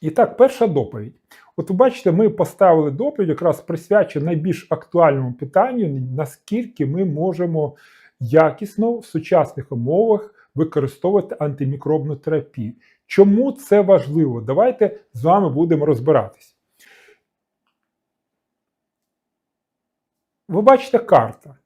І так, перша доповідь. От ви бачите, ми поставили доповідь, якраз присвячену найбільш актуальному питанню, наскільки ми можемо якісно в сучасних умовах використовувати антимікробну терапію. Чому це важливо? Давайте з вами будемо розбиратись. Ви бачите карта.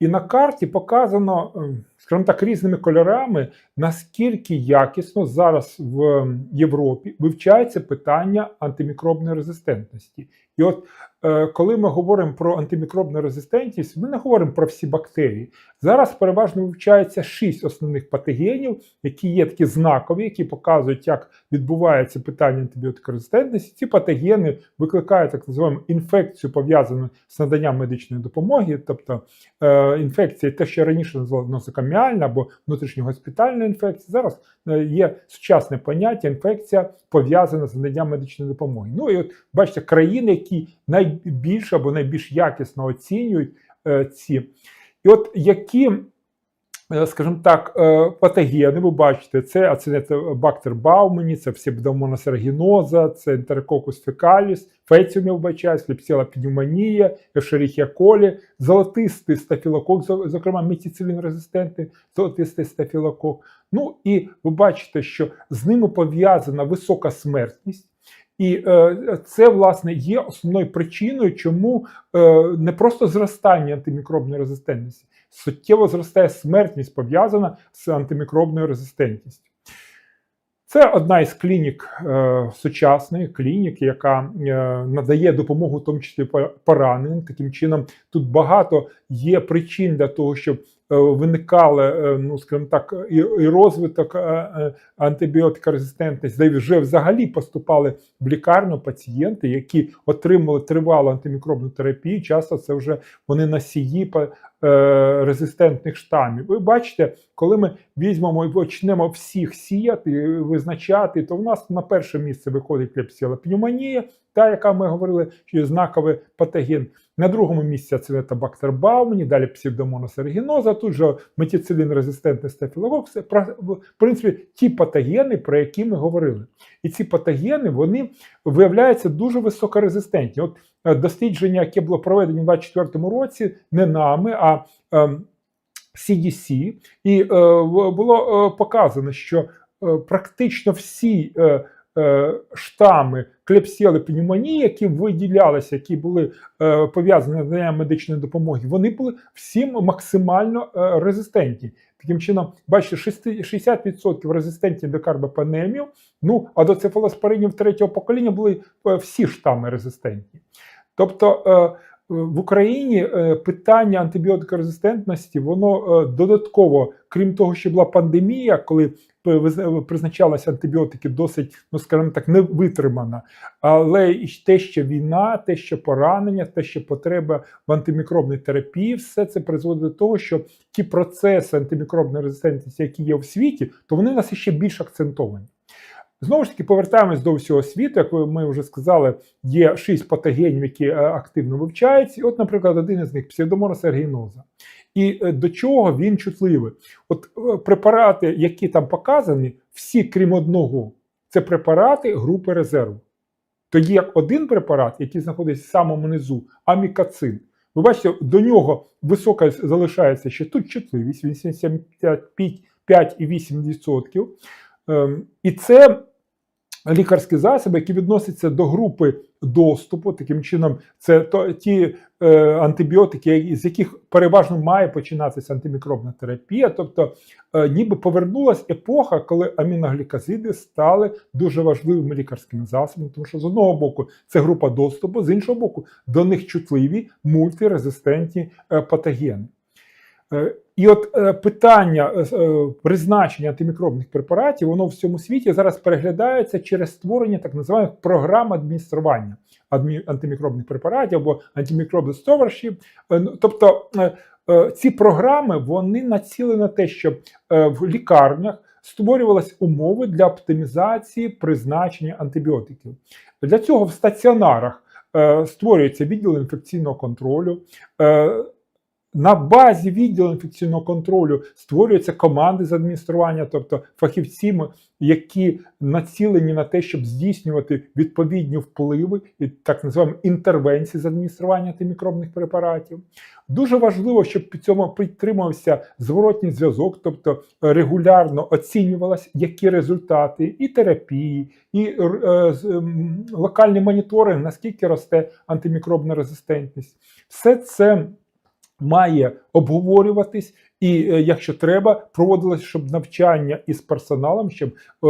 І на карті показано, ем, скажімо так, різними кольорами, наскільки якісно зараз в Європі вивчається питання антимікробної резистентності. І от е, коли ми говоримо про антимікробну резистентність, ми не говоримо про всі бактерії. Зараз переважно вивчається шість основних патогенів, які є такі знакові, які показують, як відбувається питання антибіотикорезистентності. Ці патогени викликають так називаємо інфекцію, пов'язану з наданням медичної допомоги, тобто е, інфекція, те, що раніше називали нозокаміальна або внутрішньогоспітальна інфекція. Зараз е, є сучасне поняття інфекція пов'язана з наданням медичної допомоги. Ну і от бачите, країни, які найбільше або найбільш якісно оцінюють е, ці. І от які, скажімо так, е, патогени, ви бачите, це ацинетобактер Баумані, це псевдомонас аргіноза, це ентерококус фекаліс, феціум, я вбачаю, сліпсіла пневмонія, ешеріхія колі, золотистий стафілокок, зокрема метіцилін резистентний золотистий стафілокок. Ну і ви бачите, що з ними пов'язана висока смертність. І е, це, власне, є основною причиною, чому е, не просто зростання антимікробної резистентності, суттєво зростає смертність пов'язана з антимікробною резистентністю. Це одна із клінік е, сучасної клініки, яка е, надає допомогу, в тому числі пораненим. Таким чином, тут багато є причин для того, щоб виникали, е, ну скажімо так, і, і розвиток е, антибіотикорезистентності, де вже взагалі поступали в лікарню пацієнти, які отримали тривалу антимікробну терапію. Часто це вже вони носії резистентних штамів. Ви бачите, коли ми візьмемо і почнемо всіх сіяти, визначати, то в нас на перше місце виходить клепсіла пневмонія, та яка ми говорили, що є знаковий патоген. На другому місці це бактер Баумані, далі псевдомонас аргіноза, тут же метіцилін резистентний стафілокок. Це в принципі ті патогени, про які ми говорили. І ці патогени вони виявляються дуже високорезистентні. От е, дослідження, яке було проведено у 2024 році, не нами, а CDC, ем, і е, було е, показано, що практично всі штами клепсіали пневмонії, які виділялися, які були е, пов'язані з наданням медичної допомоги, вони були всім максимально е, резистентні. Таким чином, бачите, 60% резистентні до карбопанемію, ну а до цефалоспоринів третього покоління були всі штами резистентні. Тобто в Україні питання антибіотикорезистентності, воно додатково, крім того, що була пандемія, коли призначалися антибіотики досить, ну скажімо так, невитримана. Але і те, що війна, те, що поранення, те, що потреба в антимікробній терапії, все це призводить до того, що ті процеси антимікробної резистентності, які є в світі, то вони у нас ще більш акцентовані. Знову ж таки, повертаємось до всього світу, як ми вже сказали, є шість патогенів, які е, активно вивчаються. І от, наприклад, один із них псевдоморос ергіноза. І е, до чого він чутливий? От е, препарати, які там показані, всі, крім одного, це препарати групи резерву. Тоді як один препарат, який знаходиться в самому низу, амікацин. Ви бачите, до нього висока залишається ще тут чутливість, 85,8%. Ем, і це лікарські засоби, які відносяться до групи доступу. Таким чином, це то, ті е, антибіотики, з яких переважно має починатися антимікробна терапія. Тобто, е, ніби повернулася епоха, коли аміноглікозиди стали дуже важливими лікарськими засобами, тому що з одного боку це група доступу, з іншого боку, до них чутливі мультирезистентні е, патогени. Е, і от е, питання е, призначення антимікробних препаратів, воно в всьому світі зараз переглядається через створення так званих програм адміністрування антимікробних препаратів або антимікробних стоваршів. Ну, тобто ці програми вони націлені на те, щоб в лікарнях створювалися умови для оптимізації призначення антибіотиків. Для цього в стаціонарах створюється відділ інфекційного контролю На базі відділу інфекційного контролю створюються команди з адміністрування, тобто фахівці, які націлені на те, щоб здійснювати відповідні впливи і так називаємо інтервенції з адміністрування антимікробних препаратів. Дуже важливо, щоб під цьому підтримувався зворотній зв'язок, тобто регулярно оцінювалось, які результати і терапії, і е, м, локальний моніторинг, наскільки росте антимікробна резистентність. Все це має обговорюватись, і е, якщо треба, проводилось щоб навчання із персоналом, щоб е,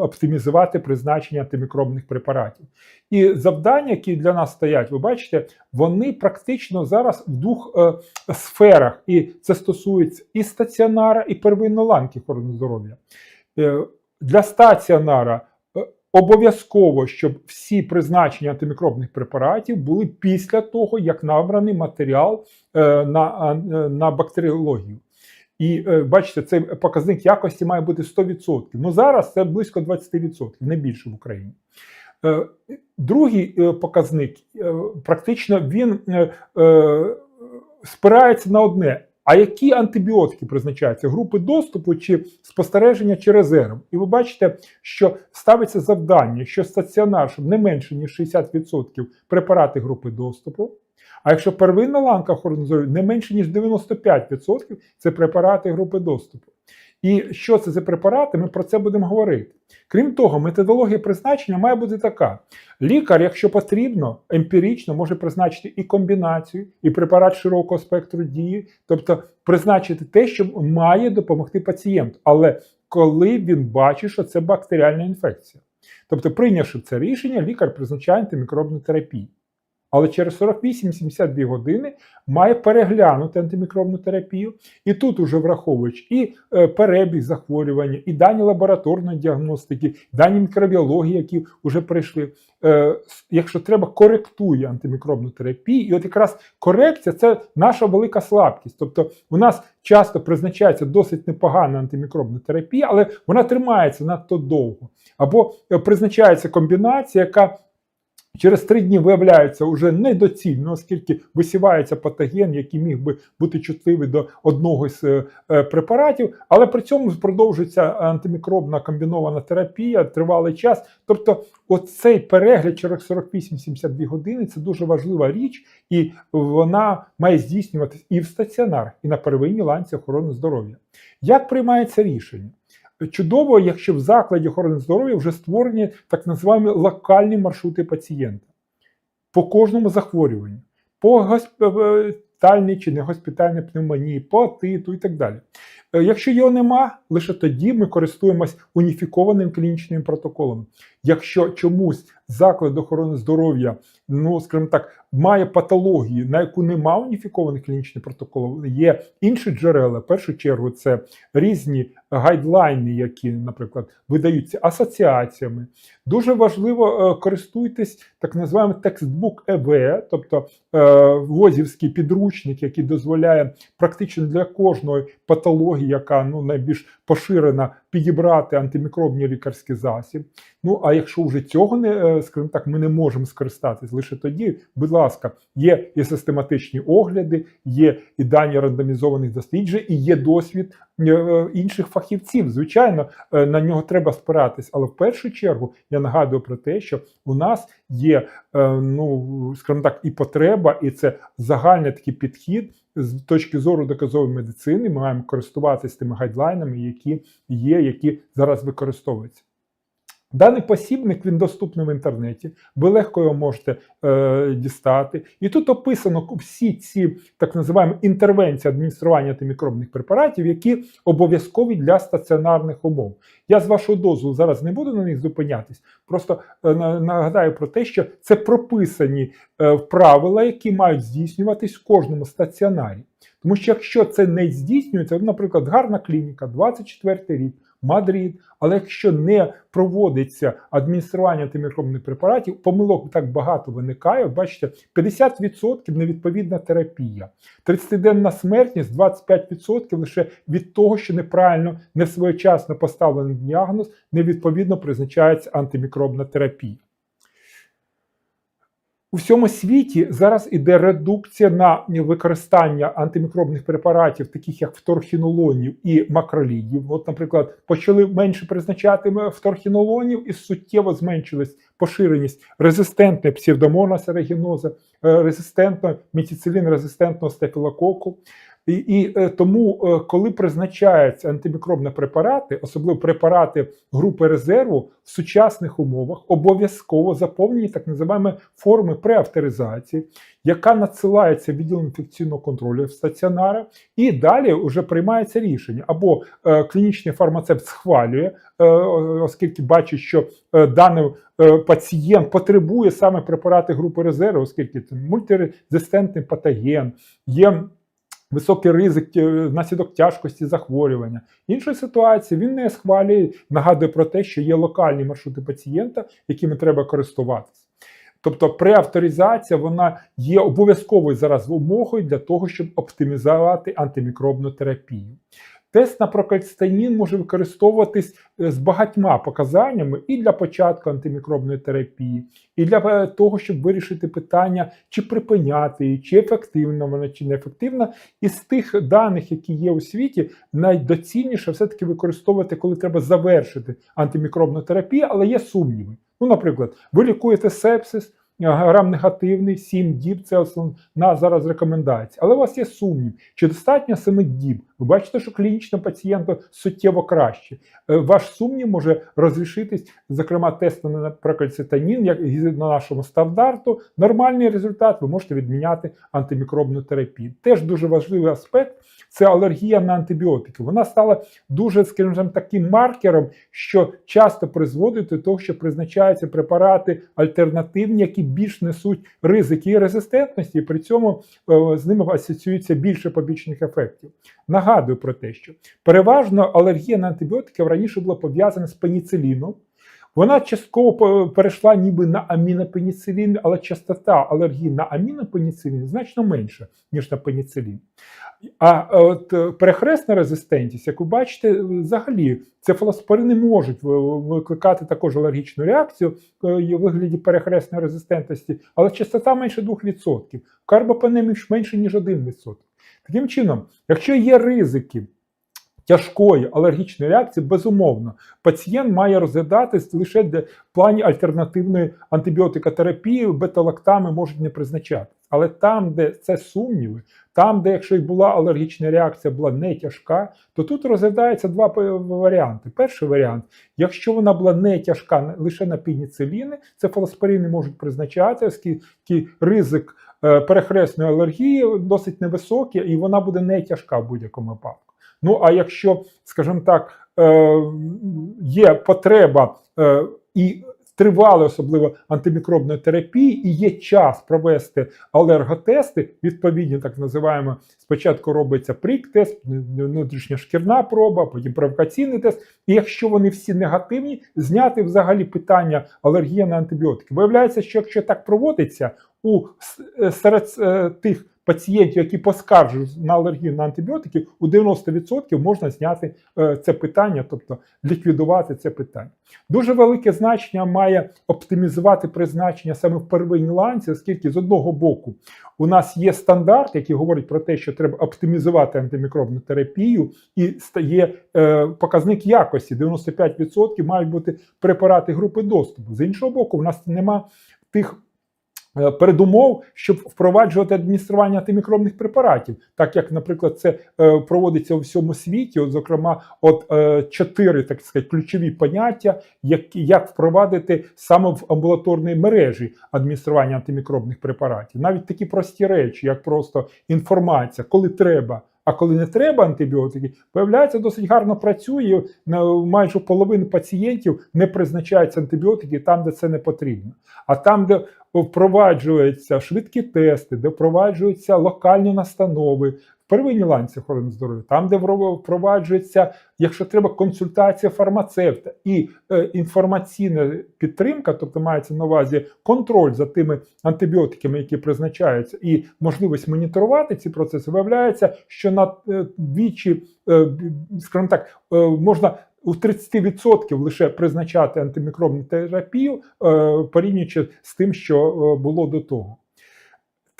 оптимізувати призначення антимікробних препаратів. І завдання, які для нас стоять, ви бачите, вони практично зараз в двох е, сферах, і це стосується і стаціонара, і первинної ланки охорони здоров'я. Е, для стаціонара обов'язково, щоб всі призначення антимікробних препаратів були після того, як набраний матеріал е, на, е, на бактеріологію. І е, бачите, цей показник якості має бути 100%. Ну зараз це близько 20%, не більше в Україні. Другий показник практично він спирається на одне. А які антибіотики призначаються? Групи доступу чи спостереження чи резерв? І ви бачите, що ставиться завдання, що стаціонар, щоб не менше ніж 60% препарати групи доступу. А якщо первинна ланка охорони здоров'я не менше ніж 95% це препарати групи доступу. І що це за препарати? Ми про це будемо говорити. Крім того, методологія призначення має бути така: лікар, якщо потрібно, емпірично може призначити і комбінацію, і препарат широкого спектру дії, тобто призначити те, що має допомогти пацієнту, але коли він бачить, що це бактеріальна інфекція. Тобто, прийнявши це рішення, лікар призначає антимікробну терапію. Але через 48-72 години має переглянути антимікробну терапію, і тут уже враховуючи і е, перебіг захворювання, і дані лабораторної діагностики, дані мікробіології, які вже прийшли. Е, якщо треба, коректує антимікробну терапію. І от якраз корекція це наша велика слабкість. Тобто у нас часто призначається досить непогана антимікробна терапія, але вона тримається надто довго. Або е, призначається комбінація, яка Через три дні виявляється вже недоцільно, оскільки висівається патоген, який міг би бути чутливий до одного з е, е, препаратів, але при цьому продовжується антимікробна комбінована терапія тривалий час. Тобто, оцей перегляд через 48-72 години це дуже важлива річ, і вона має здійснюватися і в стаціонарах, і на первинній ланці охорони здоров'я. Як приймається рішення? Чудово, якщо в закладі охорони здоров'я вже створені так називаємо локальні маршрути пацієнта по кожному захворюванню, по госпітальній чи не госпітальній пневмонії, по атиту і так далі. Е, Якщо його нема, лише тоді ми користуємось уніфікованим клінічним протоколом. Якщо чомусь заклад охорони здоров'я, ну скажімо так, має патологію, на яку нема уніфікованих клінічних протоколів, є інші джерела. В першу чергу це різні гайдлайни, які, наприклад, видаються асоціаціями. Дуже важливо е, користуйтесь так називаємо текстбук ЕВ, тобто е, возівський підручник, який дозволяє практично для кожної патології, яка ну найбільш поширена, підібрати антимікробний лікарський засіб. Ну а якщо вже цього не е, скажімо так, ми не можемо скористатись лише тоді, будь ласка, є і систематичні огляди, є і дані рандомізованих досліджень, і є досвід е, інших фахівців. Звичайно, е, на нього треба спиратись, але в першу чергу я нагадую про те, що у нас є е, ну скажімо так, і потреба, і це загальний такий підхід. З точки зору доказової медицини ми маємо користуватися тими гайдлайнами, які є, які зараз використовуються. Даний посібник він доступний в інтернеті, ви легко його можете е, дістати. І тут описано всі ці так називаємо інтервенції адміністрування антимікробних препаратів, які обов'язкові для стаціонарних умов. Я з вашого дозволу зараз не буду на них зупинятись. Просто е, нагадаю про те, що це прописані е, правила, які мають здійснюватись в кожному стаціонарі. Тому що якщо це не здійснюється, наприклад, гарна клініка, 24 рік, Мадрид, але якщо не проводиться адміністрування антимікробних препаратів, помилок так багато виникає. Бачите, 50% невідповідна терапія, 30-денна смертність, 25% лише від того, що неправильно, не своєчасно поставлений діагноз, невідповідно призначається антимікробна терапія. У всьому світі зараз іде редукція на використання антимікробних препаратів, таких як вторхінолонів і макролідів. От, наприклад, почали менше призначати вторхінолонів і суттєво зменшилась поширеність резистентної псевдомонас ерегіноза, е, резистентного міціцилін резистентного стафілококу. І, і е, тому, е, коли призначаються антимікробні препарати, особливо препарати групи резерву в сучасних умовах, обов'язково заповнені так називаємо форми преавторизації, яка надсилається відділом інфекційного контролю в стаціонара, і далі вже приймається рішення. Або е, клінічний фармацевт схвалює, оскільки бачить, що даний пацієнт потребує саме препарати групи резерву, оскільки це мультирезистентний патоген, є високий ризик е, внаслідок тяжкості захворювання. Іншої ситуації він не схвалює, нагадує про те, що є локальні маршрути пацієнта, якими треба користуватися. Тобто преавторизація вона є обов'язковою зараз вимогою для того, щоб оптимізувати антимікробну терапію. Тест на прокальцитанін може використовуватись е, з багатьма показаннями і для початку антимікробної терапії, і для е, того, щоб вирішити питання, чи припиняти її, чи ефективна вона, чи неефективна. Із тих даних, які є у світі, найдоцільніше все-таки використовувати, коли треба завершити антимікробну терапію, але є сумніви. Ну, наприклад, ви лікуєте сепсис грам негативний, 7 діб це основна зараз рекомендація. Але у вас є сумнів, чи достатньо 7 діб. Ви бачите, що клінічно пацієнту суттєво краще. Е, ваш сумнів може розрішитись, зокрема, тестом на прокальцитанін, як на нашому стандарту. Нормальний результат ви можете відміняти антимікробну терапію. Теж дуже важливий аспект це алергія на антибіотики. Вона стала дуже, скажімо, таким маркером, що часто призводить до того, що призначаються препарати альтернативні, які більш несуть ризики і резистентності, і при цьому е, з ними асоціюється більше побічних ефектів. Нагадую про те, що переважно алергія на антибіотики раніше була пов'язана з пеніциліном. Вона частково перейшла ніби на амінопеніцилін, але частота алергії на амінопеніцилін значно менша, ніж на пеніцилін. А от е, перехресна резистентність, як ви бачите, взагалі цефалоспорини можуть викликати також алергічну реакцію е, у вигляді перехресної резистентності, але частота менше 2%, карбопенемі менше, ніж 1%. Таким чином, якщо є ризики, тяжкої алергічної реакції, безумовно, пацієнт має розглядатись лише в плані альтернативної антибіотикотерапії, бета-лактами можуть не призначати. Але там, де це сумніви, там, де якщо й була алергічна реакція, була не тяжка, то тут розглядається два варіанти. Перший варіант, якщо вона була не тяжка лише на пеніциліни, це фалоспорини можуть призначати, оскільки ризик е, перехресної алергії досить невисокий, і вона буде не тяжка в будь-якому випадку. Ну а якщо, скажімо так, е, є потреба е, і тривали особливо антимікробної терапії, і є час провести алерготести, відповідні, так називаємо, спочатку робиться прик-тест, внутрішня шкірна проба, потім провокаційний тест. І якщо вони всі негативні, зняти взагалі питання алергії на антибіотики. Виявляється, що якщо так проводиться, у серед е, тих пацієнтів, які поскаржують на алергію на антибіотики, у 90% можна зняти е, це питання, тобто ліквідувати це питання. Дуже велике значення має оптимізувати призначення саме в первинній ланці, оскільки з одного боку у нас є стандарт, який говорить про те, що треба оптимізувати антимікробну терапію, і стає е, показник якості 95% мають бути препарати групи доступу. З іншого боку, у нас нема тих. Е, передумов, щоб впроваджувати адміністрування антимікробних препаратів, так як, наприклад, це е, проводиться у всьому світі, от, зокрема, от е, чотири так сказати, ключові поняття, як, як впровадити саме в амбулаторній мережі адміністрування антимікробних препаратів, навіть такі прості речі, як просто інформація, коли треба. А коли не треба антибіотики, виявляється, досить гарно працює. Майже половину пацієнтів не призначаються антибіотики там, де це не потрібно. А там, де впроваджуються швидкі тести, де впроваджуються локальні настанови, первинній ланці охорони здоров'я, там, де впроваджується, якщо треба, консультація фармацевта і е, інформаційна підтримка, тобто мається на увазі контроль за тими антибіотиками, які призначаються, і можливість моніторувати ці процеси, виявляється, що на е, двічі, е, скажімо так, е, можна у 30% лише призначати антимікробну терапію, е, порівнюючи з тим, що е, було до того.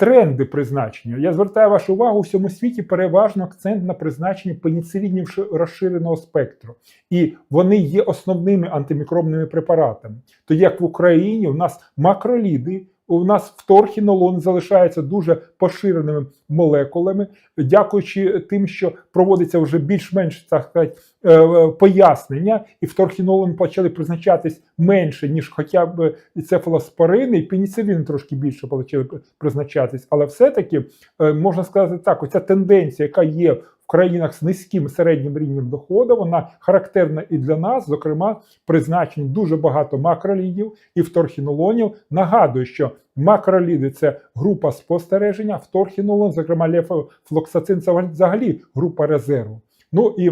Тренди призначення. Я звертаю вашу увагу у всьому світі переважно акцент на призначенні пеніцилінів розширеного спектру. І вони є основними антимікробними препаратами. То як в Україні у нас макроліди, у нас вторхінолон залишається дуже поширеними молекулами, дякуючи тим, що проводиться вже більш-менш так сказати, е, е, пояснення, і вторхінолон почали призначатись менше, ніж хоча б цефалоспорини, і пеніцилін трошки більше почали призначатись. Але все-таки е, можна сказати так: оця тенденція, яка є в країнах з низьким середнім рівнем доходу, вона характерна і для нас, зокрема, призначень дуже багато макролідів і вторхінолонів. Нагадую, що макроліди це група спостереження, вторхінолон, зокрема лефлоксацин, це взагалі група резерву. Ну і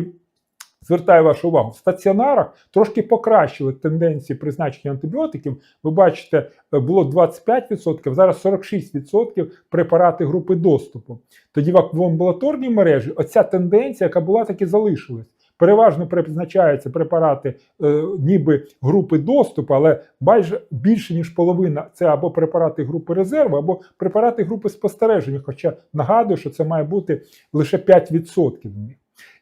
Звертаю вашу увагу, в стаціонарах трошки покращили тенденції призначення антибіотиків. Ви бачите, було 25%, зараз 46% препарати групи доступу. Тоді в амбулаторній мережі оця тенденція, яка була, так і залишилась. Переважно призначаються препарати е, ніби групи доступу, але майже більше ніж половина це або препарати групи резерву, або препарати групи спостереження. Хоча нагадую, що це має бути лише 5%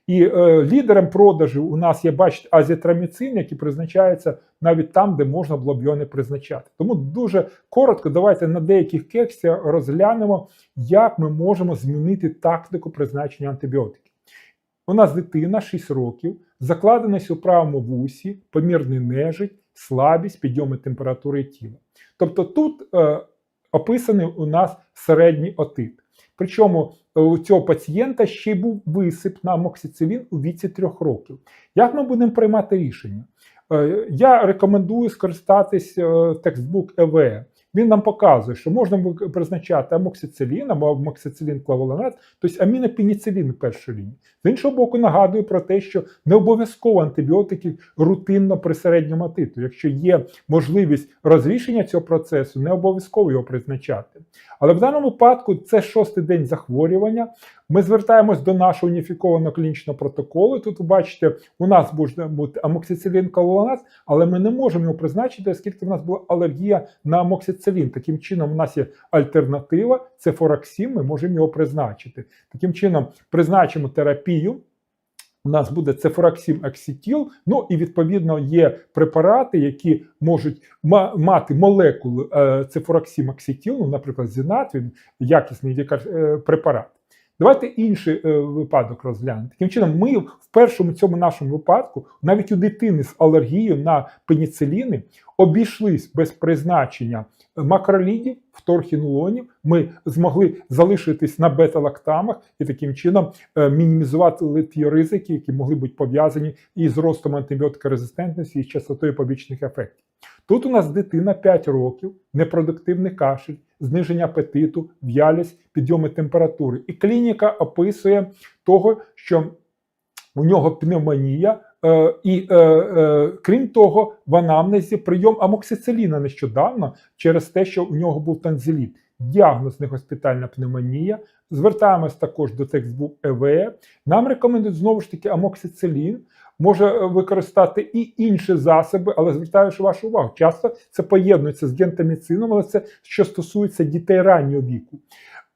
І е, лідером продажу у нас є, бачите, азітроміцин, який призначається навіть там, де можна було б його не призначати. Тому дуже коротко, давайте на деяких кексах розглянемо, як ми можемо змінити тактику призначення антибіотиків. У нас дитина 6 років, закладеність у правому вусі, помірний нежить, слабість, підйоми температури тіла. Тобто тут е, описаний у нас середній отит. Причому у цього пацієнта ще й був висип на амоксицилін у віці 3 років. Як ми будемо приймати рішення? Е, Я рекомендую скористатись е, текстбук ЕВЕ. Він нам показує, що можна призначати амоксицилін або амоксицилін клаволанат, тобто амінопеніцилін першої лінії. З іншого боку, нагадую про те, що не обов'язково антибіотики рутинно при середньому атиту. Якщо є можливість розрішення цього процесу, не обов'язково його призначати. Але в даному випадку це шостий день захворювання. Ми звертаємось до нашого уніфікованого клінічного протоколу. Тут ви бачите, у нас буде бути амоксицилін клаволенат, але ми не можемо його призначити, оскільки в нас була алергія на амоксицилін. Таким чином, у нас є альтернатива, це фораксім, ми можемо його призначити. Таким чином, призначимо терапію. У нас буде цефораксім аксітіл, ну і відповідно є препарати, які можуть мати молекули е, цефораксім аксітіл, ну, наприклад, зінат, він якісний е, препарат. Давайте інший е, випадок розглянемо. Таким чином, ми в першому цьому нашому випадку, навіть у дитини з алергією на пеніциліни, обійшлись без призначення макролідів, вторхінолонів. Ми змогли залишитись на бета-лактамах і таким чином е, мінімізувати ті ризики, які могли бути пов'язані із ростом антибіотикорезистентності і з частотою побічних ефектів. Тут у нас дитина 5 років, непродуктивний кашель, зниження апетиту, в'ялість, підйоми температури. І клініка описує того, що у нього пневмонія, е, і е, е, крім того, в анамнезі прийом амоксициліна нещодавно через те, що у нього був танзеліт. Діагноз негоспітальна пневмонія. Звертаємось також до текстбук ЕВЕ. Нам рекомендують знову ж таки амоксицилін. Може використати і інші засоби, але звертаю вашу увагу. Часто це поєднується з гентаміцином, але це що стосується дітей раннього віку.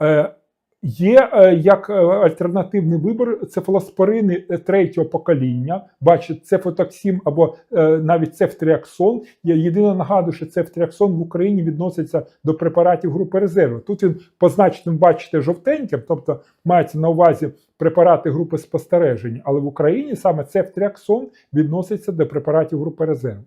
Е, Є е, як е, альтернативний вибір цефалоспорини третього покоління, бачите, цефотоксим або е, навіть цефтріаксон. Я єдине нагадую, що цефтріаксон в Україні відноситься до препаратів групи резерву. Тут він позначеним, бачите, жовтеньким, тобто мається на увазі препарати групи спостереження, але в Україні саме цефтріаксон відноситься до препаратів групи резерву.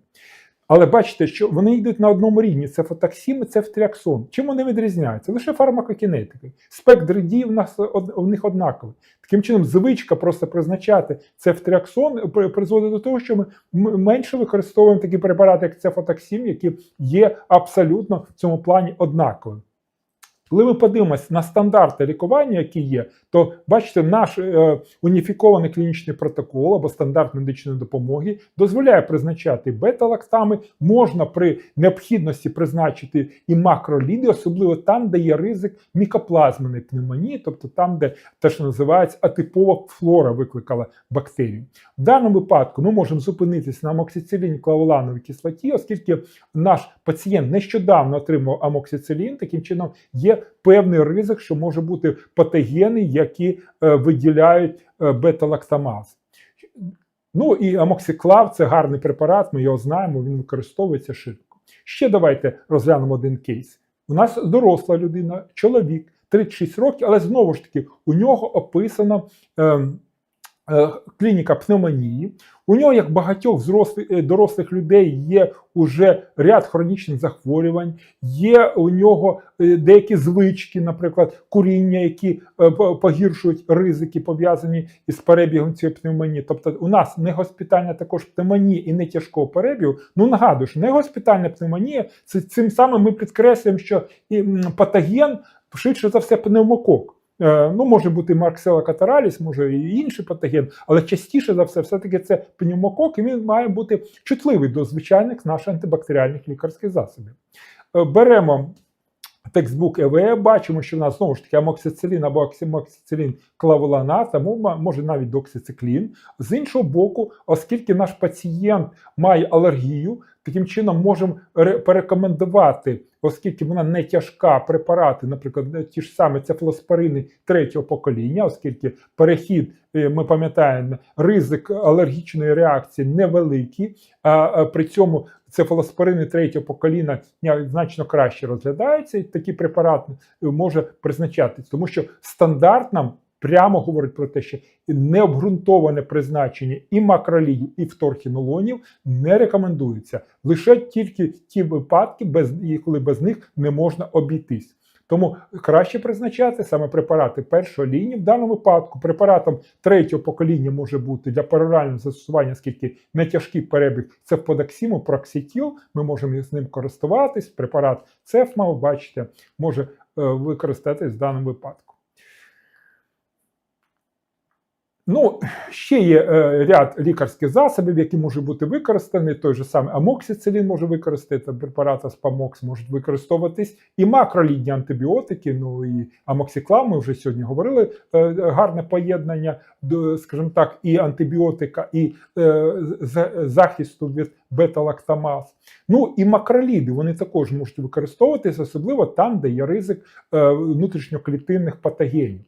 Але бачите, що вони йдуть на одному рівні: це фотоксім і цефтріаксон. Чим вони відрізняються? Лише фармакокінетики. Спектр дій в нас у них однаковий. Таким чином, звичка просто призначати це цефтріаксон призводить до того, що ми менше використовуємо такі препарати, як це фотоксім, які є абсолютно в цьому плані однаковими. Коли ми подивимося на стандарти лікування, які є, то бачите, наш е, уніфікований клінічний протокол або стандарт медичної допомоги дозволяє призначати бета-лактами, можна при необхідності призначити і макроліди, особливо там, де є ризик мікоплазменої пневмонії, тобто там, де те, що називається атипова флора, викликала бактерію. В даному випадку ми можемо зупинитися на амоксициліні клавулановій кислоті, оскільки наш пацієнт нещодавно отримав амоксицилін, таким чином є певний ризик, що може бути патогени, які е, виділяють е, бета-лактамаз. Ну і амоксиклав це гарний препарат, ми його знаємо, він використовується широко. Ще давайте розглянемо один кейс. У нас доросла людина, чоловік, 36 років, але знову ж таки у нього описано е, клініка пневмонії. У нього, як багатьох е, дорослих людей, є уже ряд хронічних захворювань, є у нього е, деякі звички, наприклад, куріння, які е, погіршують ризики, пов'язані із перебігом цієї пневмонії. Тобто, у нас не госпітальна також пневмонія і не тяжкого перебігу. Ну нагадую, що не госпітальна пневмонія, це цим самим ми підкреслюємо, що і, патоген швидше за все пневмокок. Е, Ну, може бути Марксела катараліс, може і інший патоген, але частіше за все, все-таки це пневмокок, і він має бути чутливий до звичайних наших антибактеріальних лікарських засобів. Е, Беремо текстбук ЕВЕ, бачимо, що в нас знову ж таки амоксицилін або оксимоксицилін клавуланат, або може навіть доксициклін. З іншого боку, оскільки наш пацієнт має алергію, таким чином можемо порекомендувати, оскільки вона не тяжка, препарати, наприклад, ті ж самі цефалоспорини третього покоління, оскільки перехід, е, ми пам'ятаємо, ризик алергічної реакції невеликий, а при цьому цефалоспорини третього покоління значно краще розглядаються, і такі препарат е, може призначатись, тому що стандарт нам прямо говорить про те, що необґрунтоване призначення і макролідів, і вторхінолонів не рекомендується. Лише тільки ті випадки, без, коли без них не можна обійтись. Тому краще призначати саме препарати першої лінії. В даному випадку препаратом третього покоління може бути для перорального застосування, оскільки не тяжкий перебіг це подаксіму, проксітіл. Ми можемо з ним користуватись. Препарат цефма, бачите, може е, використатись в даному випадку. Ну, ще є е, ряд лікарських засобів, які можуть бути використані. Той же самий амоксицилін може використати, препарат Аспамокс можуть використовуватись і макролідні антибіотики. Ну і амоксиклав, ми вже сьогодні говорили, е, гарне поєднання, до, скажімо так, і антибіотика, і е, з- захисту від бета-лактамаз. Ну і макроліди вони також можуть використовуватись, особливо там, де є ризик е, внутрішньоклітинних патогенів.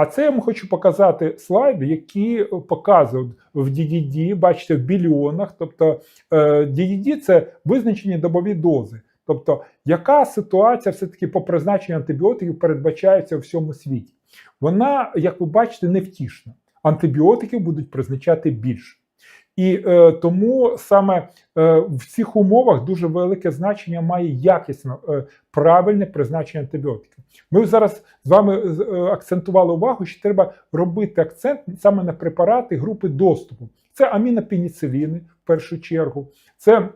А це я вам хочу показати слайди, які показують в DDD, бачите, в біліонах. Тобто е, DDD – це визначені добові дози. Тобто, яка ситуація все-таки по призначенню антибіотиків передбачається у всьому світі? Вона, як ви бачите, невтішна. Антибіотиків будуть призначати більше. І е, тому саме е, в цих умовах дуже велике значення має якісно е, правильне призначення антибіотиків. Ми зараз з вами е, акцентували увагу, що треба робити акцент саме на препарати групи доступу. Це амінопеніциліни в першу чергу, це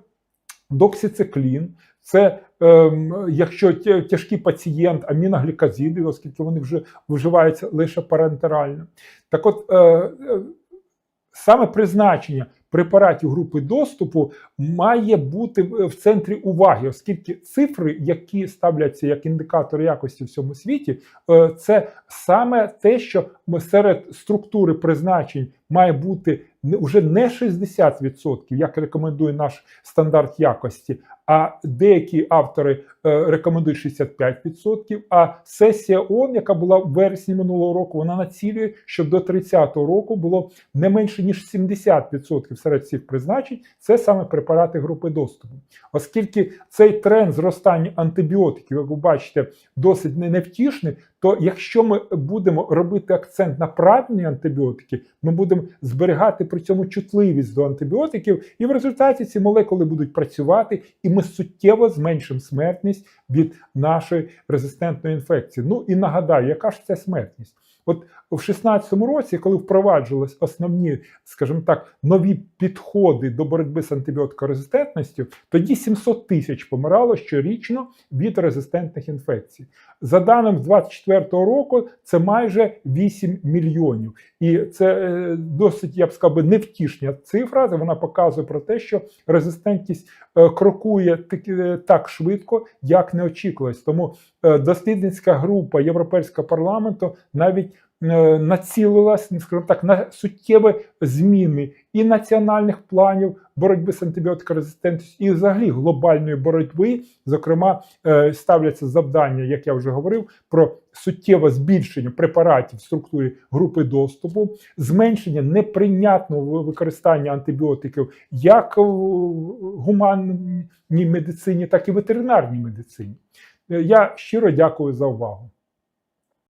доксициклін, це ем, якщо тяжкий пацієнт, аміноглікозиди, оскільки вони вже вживаються лише парентерально. Так от е, е, саме призначення препаратів групи доступу має бути в центрі уваги, оскільки цифри, які ставляться як індикатор якості в всьому світі, е, це саме те, що серед структури призначень має бути вже не 60%, як рекомендує наш стандарт якості, а деякі автори е, рекомендують 65%, а сесія ООН, яка була в вересні минулого року, вона націлює, щоб до 30-го року було не менше ніж 70% серед цих призначень. Це саме препарати групи доступу. Оскільки цей тренд зростання антибіотиків, як ви бачите, досить не- невтішний, то якщо ми будемо робити акцент на правильні антибіотики, ми будемо зберігати при цьому чутливість до антибіотиків, і в результаті ці молекули будуть працювати, і ми суттєво зменшимо смертність від нашої резистентної інфекції. Ну і нагадаю, яка ж це смертність? От в 16-му році, коли впроваджувались основні, скажімо так, нові підходи до боротьби з антибіотикорезистентністю, тоді 700 тисяч помирало щорічно від резистентних інфекцій. За даним з 24-го року, це майже 8 мільйонів. І це е, досить, я б сказав, би, невтішна цифра. Вона показує про те, що резистентність е, крокує так, е, так швидко, як не очікувалось. Тому дослідницька група Європейського парламенту навіть націлилась, ну, скажімо так, на суттєві зміни і національних планів боротьби з антибіотикорезистентністю, і взагалі глобальної боротьби. Зокрема, е, ставляться завдання, як я вже говорив, про суттєве збільшення препаратів в структурі групи доступу, зменшення неприйнятного використання антибіотиків як в гуманній медицині, так і ветеринарній медицині. Е, Я щиро дякую за увагу.